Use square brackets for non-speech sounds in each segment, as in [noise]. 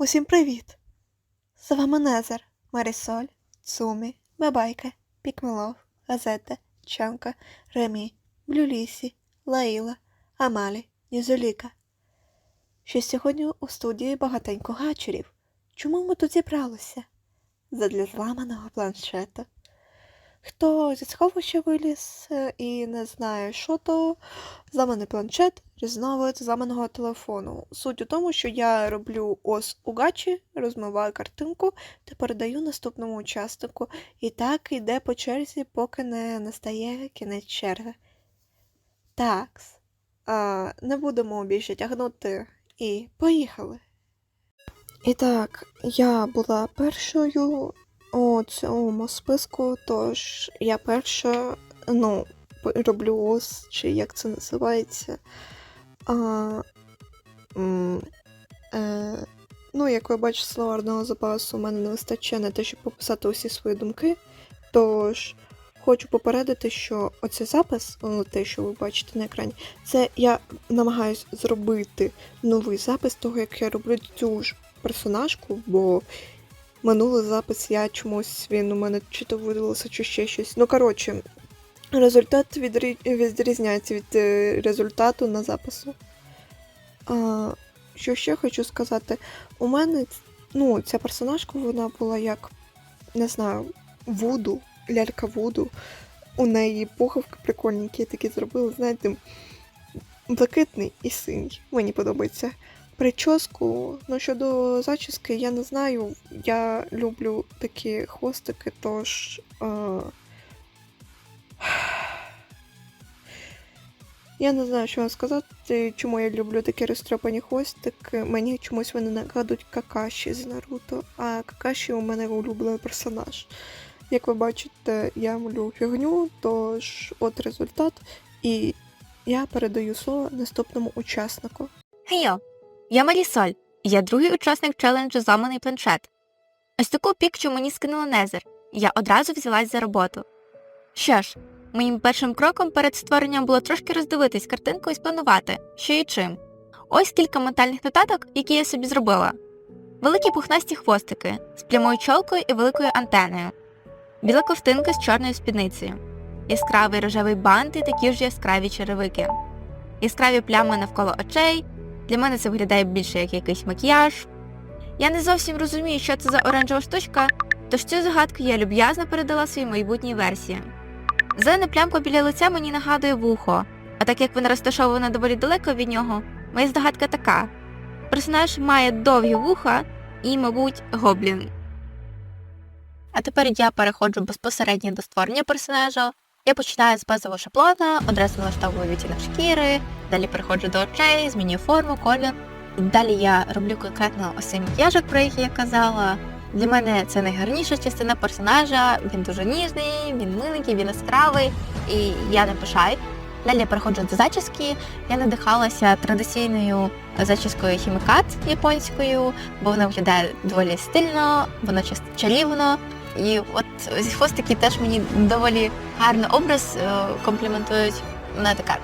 Усім привіт! З вами Незер, Марісоль, Цумі, Бабайка, Пікмелов, Газета, Чанка, Ремі, Блюлісі, Лаїла, Амалі, Нізоліка. Що сьогодні у студії багатенько гачерів. Чому ми тут зібралися? Задля зламаного планшета. Хто зі сховища виліз е, і не знає, що то зламаний планшет, різновид зламаного телефону. Суть у тому, що я роблю ось у гачі, розмиваю картинку та передаю наступному учаснику. І так йде по черзі, поки не настає кінець черги. Так, не будемо більше тягнути і поїхали. І так, я була першою у цьому списку, тож я перша, ну, роблю ось, чи як це називається. А, е, ну, як ви бачите, словарного запасу у мене не вистачає на те, щоб пописати усі свої думки. Тож хочу попередити, що оцей запис, те, що ви бачите на екрані, це я намагаюсь зробити новий запис того, як я роблю цю ж персонажку, бо минулий запис я чомусь він у мене чи то видалився, чи ще щось. Ну, коротше, результат відрі... відрізняється від е, результату на запису. А, що ще хочу сказати? У мене ну, ця персонажка вона була як, не знаю, Вуду, лялька Вуду. У неї пуховки прикольненькі такі зробили, знаєте, блакитний і синій. Мені подобається. Прическу, ну щодо зачіски, я не знаю. Я люблю такі хвостики, тож. Е... Я не знаю, що вам сказати, чому я люблю такі розтрапані хвостики. Мені чомусь вони нагадують Какаші з Наруто, а Какаші у мене улюблений персонаж. Як ви бачите, я малю фігню, тож от результат. І я передаю слово наступному учаснику. Гейо, я Марісоль, я другий учасник челенджу Зламаний планшет. Ось таку пікчу мені скинула Незер, і я одразу взялась за роботу. Що ж, моїм першим кроком перед створенням було трошки роздивитись картинку і спланувати, що і чим. Ось кілька ментальних нотаток, які я собі зробила. Великі пухнасті хвостики з прямою чолкою і великою антеною, біла ковтинка з чорною спідницею, яскравий рожевий бант і такі ж яскраві черевики, яскраві плями навколо очей. Для мене це виглядає більше як якийсь макіяж. Я не зовсім розумію, що це за оранжева штучка, тож цю загадку я люб'язно передала своїй майбутній версії. Зелена плямка біля лиця мені нагадує вухо, а так як вона розташована доволі далеко від нього, моя здогадка така. Персонаж має довгі вуха і, мабуть, гоблін. А тепер я переходжу безпосередньо до створення персонажа. Я починаю з базового шаблона, одразу налаштовую відтінок шкіри, далі переходжу до очей, змінюю форму, колір. Далі я роблю конкретно ось цей макіяжик, про який я казала. Для мене це найгарніша частина персонажа. Він дуже ніжний, він миленький, він яскравий, і я не пишаю. Далі я переходжу до зачіски. Я надихалася традиційною зачіскою хімікат японською, бо вона виглядає доволі стильно, водночас чарівно. І от хвостики теж мені доволі гарний образ е, компліментують. Вона така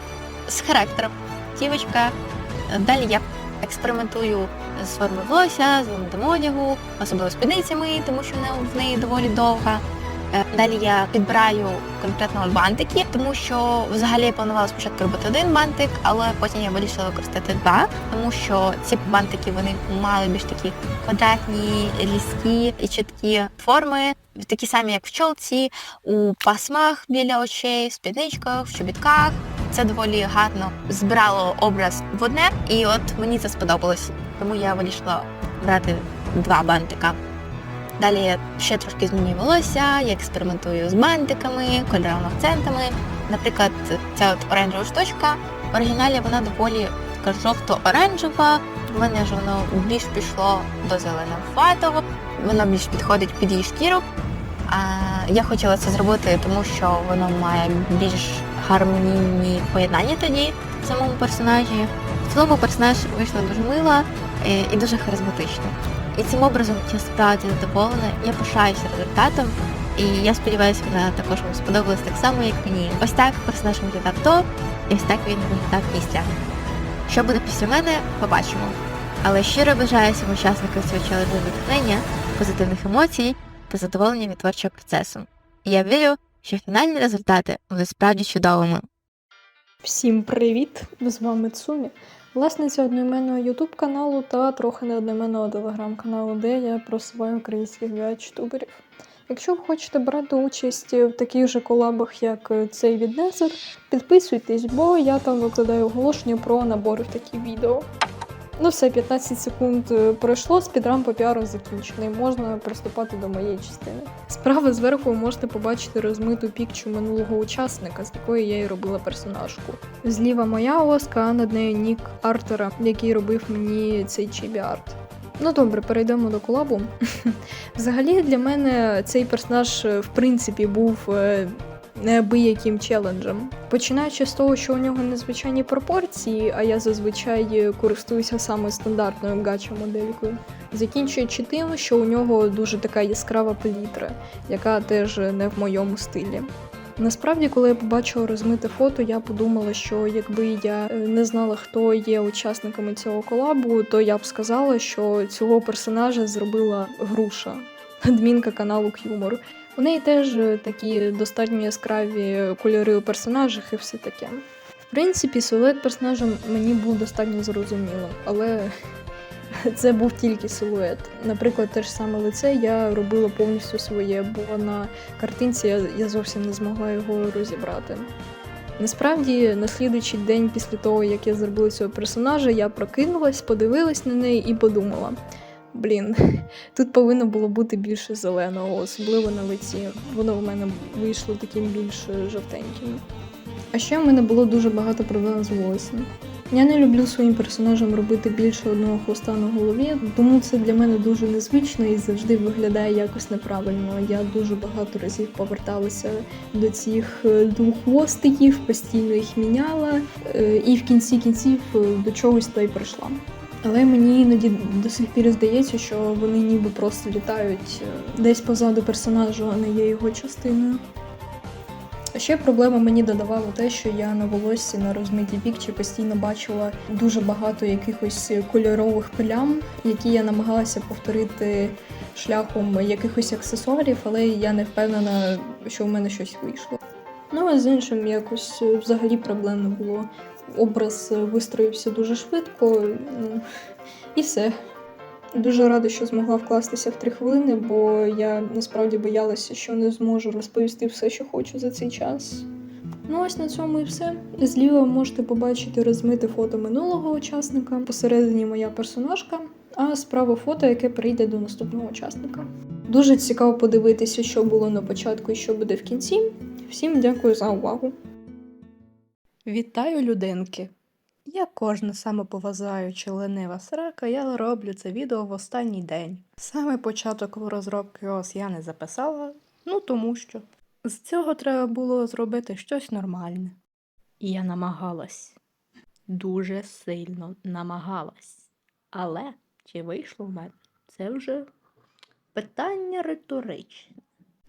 з характером. Дівочка. Далі я експериментую з формою волосся, з одягу, особливо спідницями, тому що вона в неї доволі довга. Е, Далі я підбираю конкретно бантики, тому що взагалі я планувала спочатку робити один бантик, але потім я вирішила використати два, тому що ці бантики вони мали більш такі квадратні, різкі і чіткі форми, такі самі, як в чолці, у пасмах біля очей, в спідничках, в чобітках. Це доволі гарно збирало образ в одне, і от мені це сподобалось. Тому я вирішила брати два бантика. Далі я ще трошки змінюю волосся, я експериментую з бантиками, кольоровими акцентами. Наприклад, ця от оранжева штучка. В оригіналі вона доволі така жовто-оранжева. В мене ж воно більш пішло до зеленого воно більш підходить під її шкіру. А я хотіла це зробити, тому що воно має більш гармонійні поєднання тоді в самому персонажі. В цілому персонаж вийшла дуже мила е, і дуже харизматична. І цим образом я справді задоволена. Я пишаюся результатом, і я сподіваюся, вона також вам сподобалась так само, як мені. Ось так персонаж виглядав до, і ось так він виглядав після. Що буде після мене, побачимо. Але щиро бажаю всім учасникам цього челенджу натхнення, позитивних емоцій та задоволення від творчого процесу. І я вірю, що фінальні результати будуть справді чудовими. Всім привіт! З вами Цумі, власниця одноіменного ютуб каналу та трохи не одноіменного телеграм-каналу, де я просуваю українських гайд-ютуберів. Якщо ви хочете брати участь в таких же колабах, як цей від підписуйтесь, бо я там викладаю оголошення про набори в такі відео. Ну все, 15 секунд е, пройшло, спідрам по піару закінчений. Можна приступати до моєї частини. Справа зверху ви можете побачити розмиту пікчу минулого учасника, з якої я і робила персонажку. Зліва моя оска, а над нею нік Артера, який робив мені цей чибі арт. Ну добре, перейдемо до колабу. [laughs] Взагалі для мене цей персонаж, е, в принципі, був е, неабияким челенджем. Починаючи з того, що у нього незвичайні пропорції, а я зазвичай користуюся саме стандартною гача моделькою. Закінчуючи тим, що у нього дуже така яскрава палітра, яка теж не в моєму стилі. Насправді, коли я побачила розмите фото, я подумала, що якби я е, не знала, хто є учасниками цього колабу, то я б сказала, що цього персонажа зробила груша, адмінка каналу К'юмор. У неї теж е, такі достатньо яскраві кольори у персонажах і все таке. В принципі, силует персонажа мені був достатньо зрозумілим, але [laughs] це був тільки силует. Наприклад, те ж саме лице я робила повністю своє, бо на картинці я, я зовсім не змогла його розібрати. Насправді, на слідуючий день після того, як я зробила цього персонажа, я прокинулась, подивилась на неї і подумала: блін, [laughs] тут повинно було бути більше зеленого, особливо на лиці. Воно в мене вийшло таким більш жовтеньким. А ще в мене було дуже багато проблем з волоссям. Я не люблю своїм персонажам робити більше одного хвоста на голові, тому це для мене дуже незвично і завжди виглядає якось неправильно. Я дуже багато разів поверталася до цих е, двох хвостиків, постійно їх міняла, е, і в кінці кінців е, до чогось то й прийшла. Але мені іноді до сих пір здається, що вони ніби просто літають е, десь позаду персонажа, а не є його частиною. А ще проблема мені додавало те, що я на волоссі на розмитій пікчі постійно бачила дуже багато якихось кольорових плям, які я намагалася повторити шляхом якихось аксесуарів, але я не впевнена, що в мене щось вийшло. Ну а з іншим якось е, взагалі проблем не було. Образ вистроївся дуже швидко, ну, і все. Дуже рада, що змогла вкластися в три хвилини, бо я насправді боялася, що не зможу розповісти все, що хочу за цей час. Ну, ось на цьому і все. Зліва можете побачити розмите фото минулого учасника, посередині моя персонажка, а справа фото, яке прийде до наступного учасника. Дуже цікаво подивитися, що було на початку і що буде в кінці. Всім дякую за увагу. Вітаю, людинки! Я кожна самоповажаюча ленива срака, я роблю це відео в останній день. Саме початок розробки ОС я не записала, ну тому що з цього треба було зробити щось нормальне. І я намагалась, дуже сильно намагалась. Але чи вийшло в мене? Це вже питання риторичне.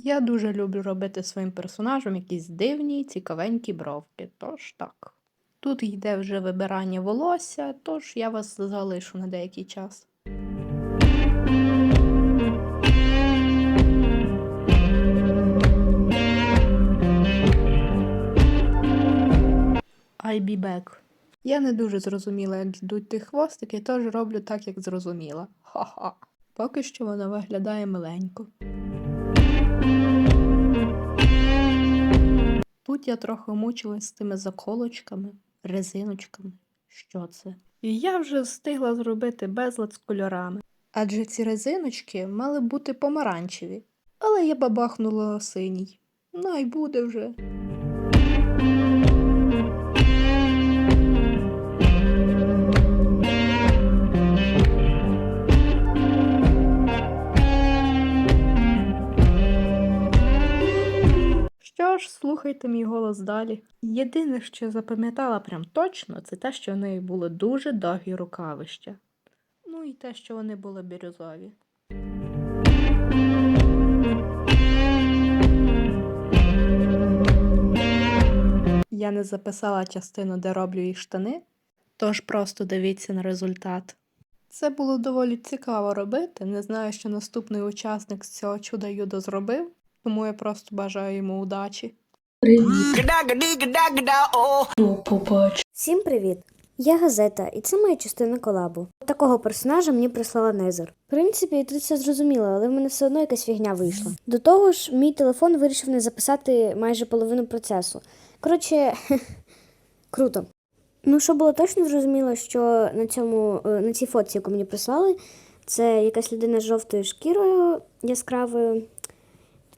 Я дуже люблю робити своїм персонажам якісь дивні, цікавенькі бровки, тож так. Тут йде вже вибирання волосся, тож я вас залишу на деякий час. I be back. Я не дуже зрозуміла, як йдуть ті хвостики, тож роблю так, як зрозуміла. Ха-ха. Поки що воно виглядає миленько. Тут я трохи мучилась з тими заколочками, резиночками. Що це? І я вже встигла зробити безлад з кольорами. Адже ці резиночки мали бути помаранчеві, але я бабахнула синій. Най буде вже. Що ж, слухайте мій голос далі. Єдине, що запам'ятала прям точно, це те, що в неї були дуже довгі рукавища. Ну і те, що вони були бірюзові. Я не записала частину, де роблю їй штани, тож просто дивіться на результат. Це було доволі цікаво робити. Не знаю, що наступний учасник з цього чуда юдо зробив, тому я просто бажаю йому удачі. Всім привіт! Я газета, і це моя частина колабу. Такого персонажа мені прислала Незер. В принципі, тут все зрозуміло, але в мене все одно якась фігня вийшла. До того ж, мій телефон вирішив не записати майже половину процесу. Коротше, [laughs] круто. Ну, що було точно зрозуміло, що на цьому е, на цій фотці, яку мені прислали, це якась людина з жовтою шкірою яскравою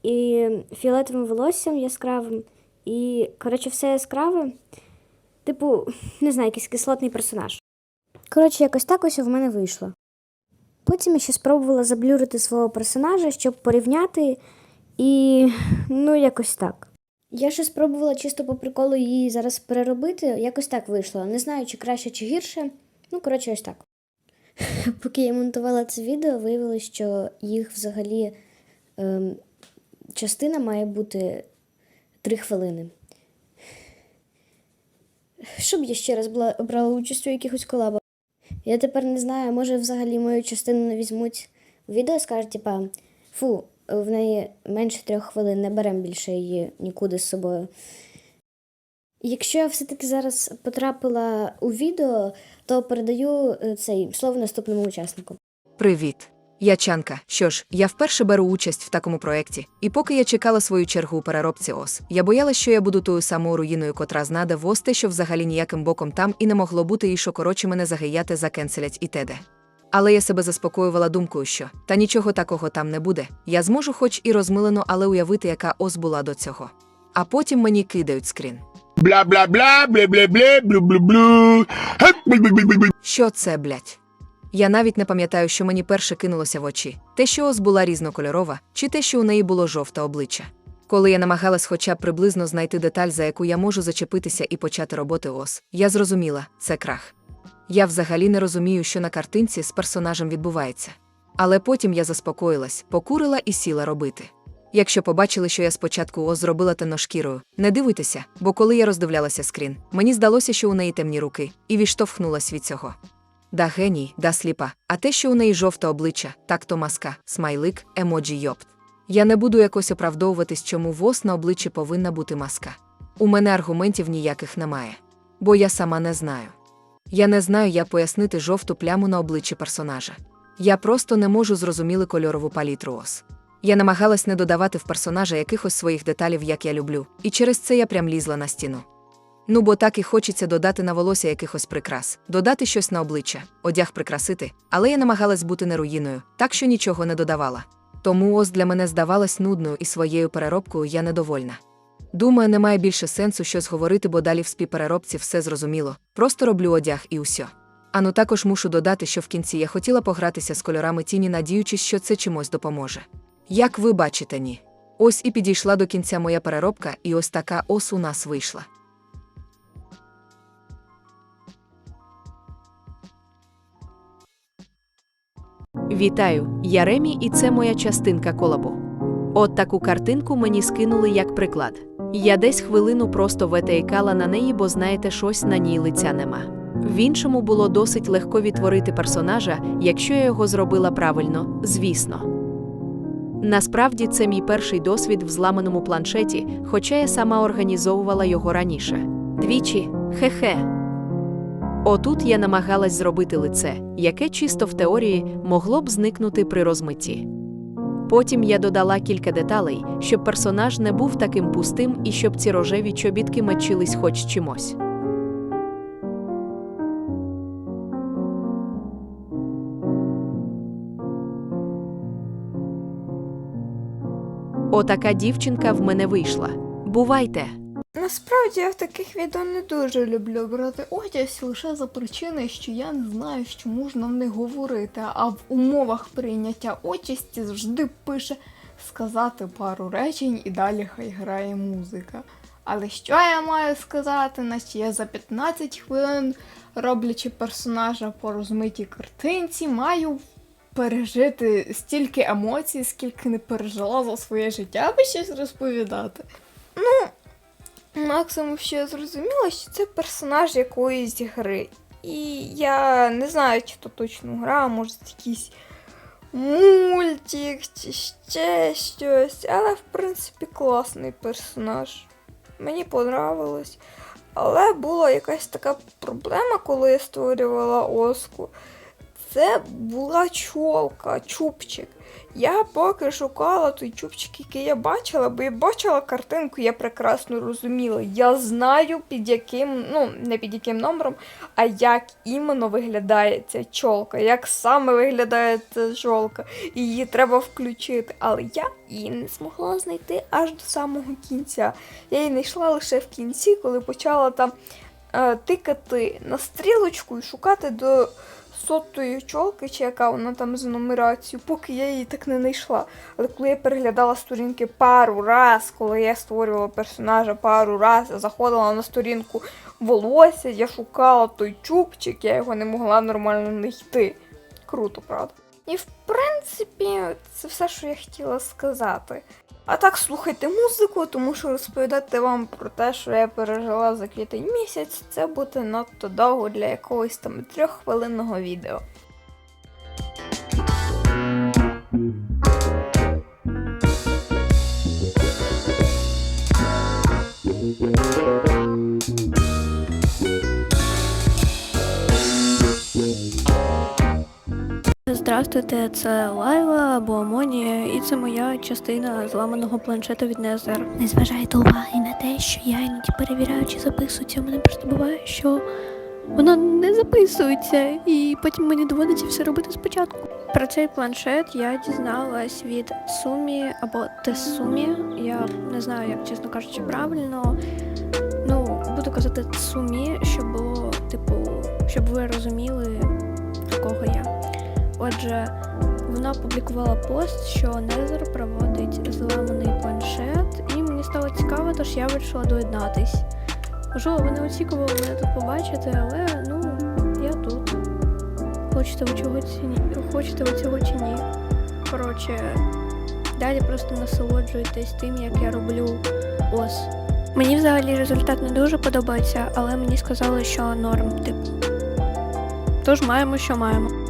і фіолетовим волоссям яскравим. І, коротше, все яскраве. Типу, не знаю, якийсь кислотний персонаж. Коротше, якось так ось в мене вийшло. Потім я ще спробувала заблюрити свого персонажа, щоб порівняти, і ну, якось так. Я ще спробувала чисто по приколу її зараз переробити, якось так вийшло. Не знаю, чи краще, чи гірше. Ну, коротше, ось так. [laughs] Поки я монтувала це відео, виявилось, що їх взагалі ем, частина має бути 3 хвилини. Щоб я ще раз брала участь у якихось колабах. Я тепер не знаю, може взагалі мою частину не візьмуть у відео скажуть, типа, фу, в неї менше трьох хвилин, не беремо більше її нікуди з собою. Якщо я все-таки зараз потрапила у відео, то передаю е, цей слово наступному учаснику. Привіт. Я Чанка. Що ж, я вперше беру участь в такому проєкті, і поки я чекала свою чергу у переробці ос, я боялась, що я буду тою самою руїною, котра знаде вос те, що взагалі ніяким боком там і не могло бути, і що коротше мене загаяти закенселять і теде. Але я себе заспокоювала думкою, що та нічого такого там не буде. Я зможу, хоч і розмилено, але уявити, яка ос була до цього. А потім мені кидають скрін. Blu blu blu. Хеп, бу бу бу бу бу. Що це, блять? Я навіть не пам'ятаю, що мені перше кинулося в очі: те, що ос була різнокольорова, чи те, що у неї було жовте обличчя. Коли я намагалась хоча б приблизно знайти деталь, за яку я можу зачепитися і почати роботи ос, я зрозуміла, це крах. Я взагалі не розумію, що на картинці з персонажем відбувається. Але потім я заспокоїлась, покурила і сіла робити. Якщо побачили, що я спочатку ос зробила темношкірою, не дивуйтеся, бо коли я роздивлялася скрін, мені здалося, що у неї темні руки, і відштовхнулась від цього. Да геній, да сліпа, а те, що у неї жовте обличчя, так то маска, смайлик, емоджі йопт. Я не буду якось оправдовуватись, чому вос на обличчі повинна бути маска. У мене аргументів ніяких немає. Бо я сама не знаю. Я не знаю, як пояснити жовту пляму на обличчі персонажа. Я просто не можу зрозуміли кольорову палітру ос. Я намагалась не додавати в персонажа якихось своїх деталів, як я люблю, і через це я прям лізла на стіну. Ну бо так і хочеться додати на волосся якихось прикрас, додати щось на обличчя, одяг прикрасити, але я намагалась бути не руїною, так що нічого не додавала. Тому ось для мене здавалась нудною і своєю переробкою я недовольна. Думаю, немає більше сенсу щось говорити, бо далі в співпереробці все зрозуміло, просто роблю одяг і усьо. А ну також мушу додати, що в кінці я хотіла погратися з кольорами тіні, надіючись, що це чимось допоможе. Як ви бачите, ні. Ось і підійшла до кінця моя переробка, і ось така ос у нас вийшла. Вітаю, я Ремі, і це моя частинка колабу. От таку картинку мені скинули як приклад. Я десь хвилину просто ветеїкала на неї, бо знаєте, щось на ній лиця нема. В іншому було досить легко відтворити персонажа, якщо я його зробила правильно, звісно. Насправді це мій перший досвід в зламаному планшеті, хоча я сама організовувала його раніше. Двічі, хе-хе. Отут я намагалась зробити лице, яке чисто в теорії могло б зникнути при розмитті. Потім я додала кілька деталей, щоб персонаж не був таким пустим і щоб ці рожеві чобітки мечились хоч чимось. Отака дівчинка в мене вийшла. Бувайте! Насправді я в таких відео не дуже люблю брати участь лише за причини, що я не знаю, що можна в них говорити, а в умовах прийняття участі завжди пише сказати пару речень і далі хай грає музика. Але що я маю сказати, наче я за 15 хвилин, роблячи персонажа по розмитій картинці, маю пережити стільки емоцій, скільки не пережила за своє життя, аби щось розповідати. Ну, максимум, що я зрозуміла, що це персонаж якоїсь гри. І я не знаю, чи то точно гра, може якийсь мультик чи ще щось. Але, в принципі, класний персонаж. Мені понравилось. Але була якась така проблема, коли я створювала Оску. Це була чолка, чубчик. Я поки шукала той чубчик, який я бачила, бо я бачила картинку, я прекрасно розуміла. Я знаю, під яким, ну, не під яким номером, а як іменно виглядає ця чолка, як саме виглядає ця чолка. Її треба включити. Але я її не змогла знайти аж до самого кінця. Я її знайшла лише в кінці, коли почала там е, тикати на стрілочку і шукати до сотої чолки, чи яка вона там за нумерацією, поки я її так не знайшла. Але коли я переглядала сторінки пару раз, коли я створювала персонажа пару раз, я заходила на сторінку волосся, я шукала той чубчик, я його не могла нормально знайти. Круто, правда? І в принципі, це все, що я хотіла сказати. А так слухайте музику, тому що розповідати вам про те, що я пережила за квітень місяць, це буде надто довго для якогось там трьоххвилинного відео. Здравствуйте, це Лайла або Амонія, і це моя частина зламаного планшета від Незер. Не зважайте уваги на те, що я іноді перевіряю, чи записується. У мене просто буває, що воно не записується, і потім мені доводиться все робити спочатку. Про цей планшет я дізналась від Сумі або Тесумі. Я не знаю, як чесно кажучи, правильно. Ну, буду казати Сумі, щоб було, типу, щоб ви розуміли, в кого я. Отже, вона опублікувала пост, що Незер проводить зламаний планшет, і мені стало цікаво, тож я вирішила доєднатись. Можливо, ви не очікували мене тут побачити, але ну, я тут. Хочете ви чого ці ні? Хочете ви цього чи ні? Коротше, далі просто насолоджуйтесь тим, як я роблю ос. Мені взагалі результат не дуже подобається, але мені сказали, що норм, типу. Тож маємо, що маємо.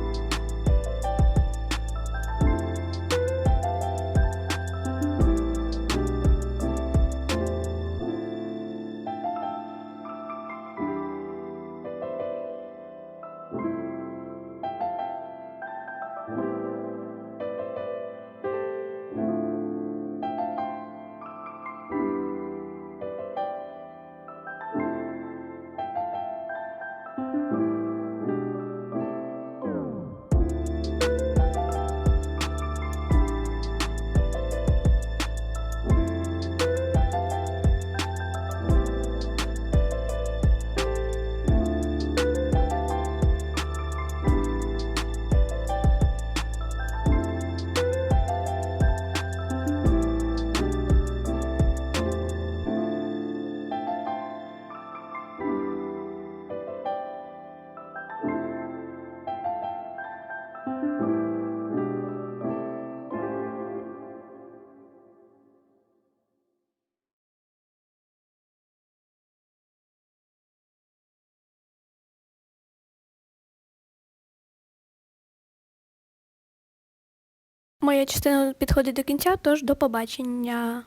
Моя частина підходить до кінця, тож до побачення.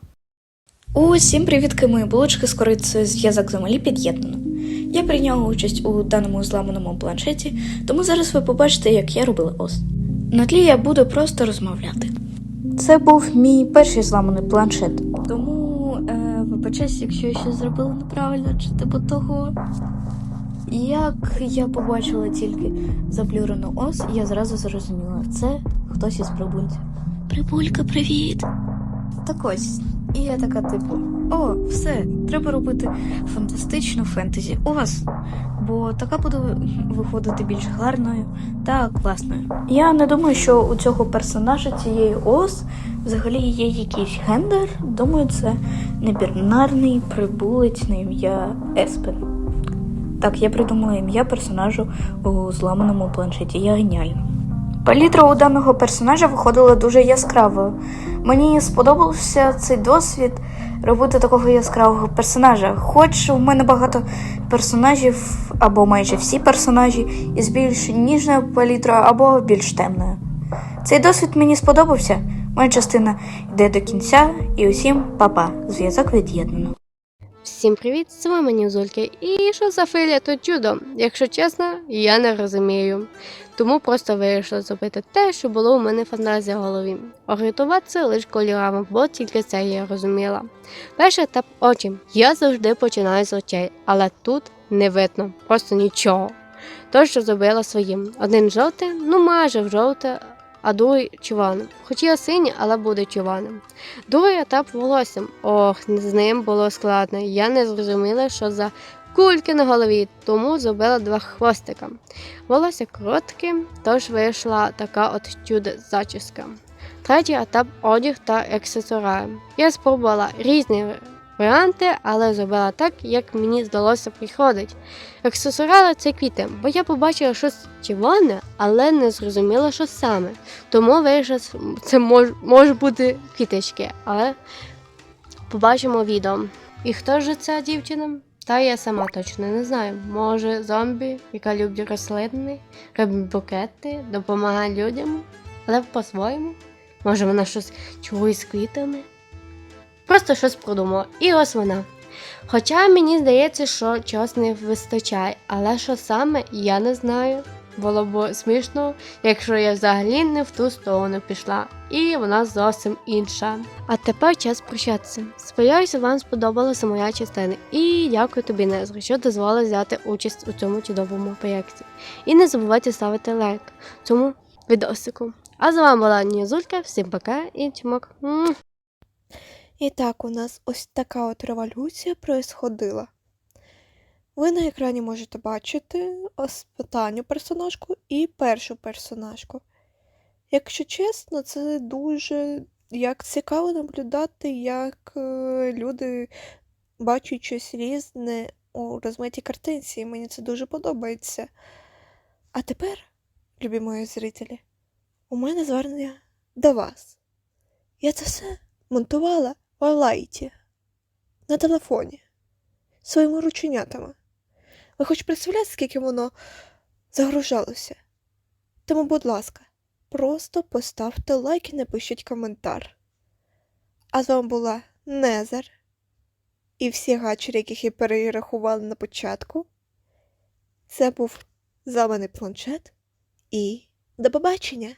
Усім привітки, мої булочки з корицею зв'язок землі під'єднано. Я прийняла участь у даному зламаному планшеті, тому зараз ви побачите, як я робила ос. На тлі я буду просто розмовляти. Це був мій перший зламаний планшет. Тому е, вибачаюсь, якщо я щось зробила неправильно, чи типу того. Як я побачила тільки заблюрену ос, я зразу зрозуміла, це хтось із прибульців. Прибулька, привіт! Так ось, і я така, типу, о, все, треба робити фантастичну фентезі у вас, бо така буде виходити більш гарною та класною. Я не думаю, що у цього персонажа цієї ос взагалі є якийсь гендер. Думаю, це небінарний прибулець на ім'я Еспен. Так, я придумала ім'я персонажу у зламаному планшеті. Я геніальна. Палітра у даного персонажа виходила дуже яскравою. Мені сподобався цей досвід робити такого яскравого персонажа. Хоч у мене багато персонажів, або майже всі персонажі, із більш ніжною палітрою або більш темною. Цей досвід мені сподобався. Моя частина йде до кінця, і усім па-па. Зв'язок від'єднано. Всім привіт, з вами Нюзулька. І що за філія то чудо? Якщо чесно, я не розумію. Тому просто вирішила зробити те, що було у мене фантазія в голові. Орієнтуватися лише кольорами, бо тільки це я розуміла. Перший етап очі. Я завжди починаю з очей, але тут не видно, просто нічого. Тож що зробила своїм. Один жовтий, ну майже в жовте, а другий червоним. Хоч я синій, але буде червоним. Другий етап волоссям. Ох, з ним було складно. Я не зрозуміла, що за кульки на голові, тому зробила два хвостика. Волосся коротке, тож вийшла така от чудо зачіска. Третій етап одяг та аксесуари. Я спробувала різні варіанти, але зробила так, як мені здалося приходить. Аксесуари це квіти, бо я побачила щось червоне, але не зрозуміла, що саме. Тому вирішила, це мож, може бути квіточки, але побачимо відео. І хто ж ця дівчина? Та я сама точно не знаю. Може, зомбі, яка любить рослини, робить букети, допомагає людям, але по-своєму. Може, вона щось чує з квітами? Просто щось продумала. І ось вона. Хоча мені здається, що чогось не вистачає, але що саме, я не знаю. Було б смішно, якщо я взагалі не в ту сторону пішла, і вона зовсім інша. А тепер час прощатися. Сподіваюся, вам сподобалася моя частина. І дякую тобі, Незра, що дозволила взяти участь у цьому чудовому проєкті. І не забувайте ставити лайк цьому відосику. А з вами була Нізулька, всім пока і чмок. І так, у нас ось така от революція происходила. Ви на екрані можете бачити останню персонажку і першу персонажку. Якщо чесно, це дуже як цікаво наблюдати, як е, люди бачать щось різне у розмитій картинці, і мені це дуже подобається. А тепер, любі мої зрителі, у мене звернення до вас. Я це все монтувала в лайті на телефоні своїми рученятами. Ви хоч представляєте, скільки воно загружалося? Тому, будь ласка, просто поставте лайк і напишіть коментар. А з вами була Незер і всі гачері, яких я перерахувала на початку. Це був зламаний планшет і до побачення!